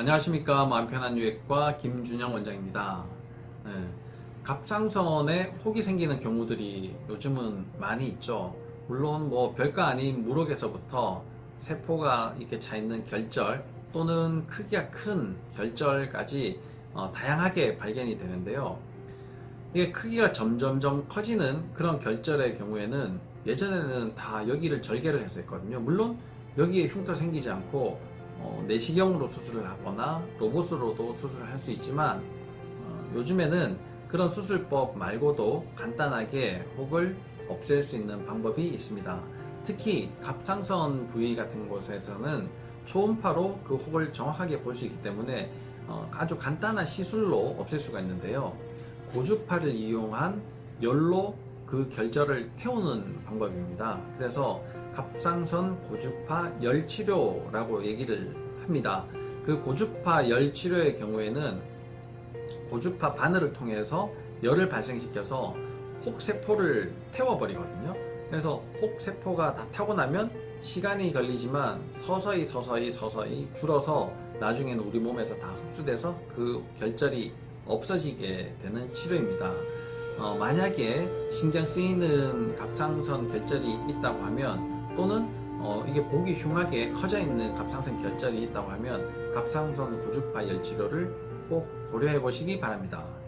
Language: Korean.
안녕하십니까 마음 편한 유액과 김준영 원장입니다. 네, 갑상선에 혹이 생기는 경우들이 요즘은 많이 있죠. 물론 뭐 별거 아닌 무록에서부터 세포가 이렇게 차 있는 결절 또는 크기가 큰 결절까지 어, 다양하게 발견이 되는데요. 이게 크기가 점점점 커지는 그런 결절의 경우에는 예전에는 다 여기를 절개를 해서 했거든요. 물론 여기에 흉터 생기지 않고 어, 내시경으로 수술을 하거나 로봇으로도 수술을 할 수 있지만 어, 요즘에는 그런 수술법 말고도 간단하게 혹을 없앨 수 있는 방법이 있습니다. 특히 갑상선 부위 같은 곳에서는 초음파로 그 혹을 정확하게 볼 수 있기 때문에 어, 아주 간단한 시술로 없앨 수가 있는데요. 고주파를 이용한 열로 그 결절을 태우는 방법입니다. 그래서 갑상선 고주파 열 치료라고 얘기를 합니다. 그 고주파 열 치료의 경우에는 고주파 바늘을 통해서 열을 발생시켜서 혹세포를 태워버리거든요. 그래서 혹세포가 다 타고 나면 시간이 걸리지만 서서히 서서히 서서히 줄어서 나중에는 우리 몸에서 다 흡수돼서 그 결절이 없어지게 되는 치료입니다. 어, 만약에 신경 쓰이는 갑상선 결절이 있다고 하면 또는 어, 이게 보기 흉하게 커져 있는 갑상선 결절이 있다고 하면 갑상선 고주파 열 치료를 꼭 고려해 보시기 바랍니다.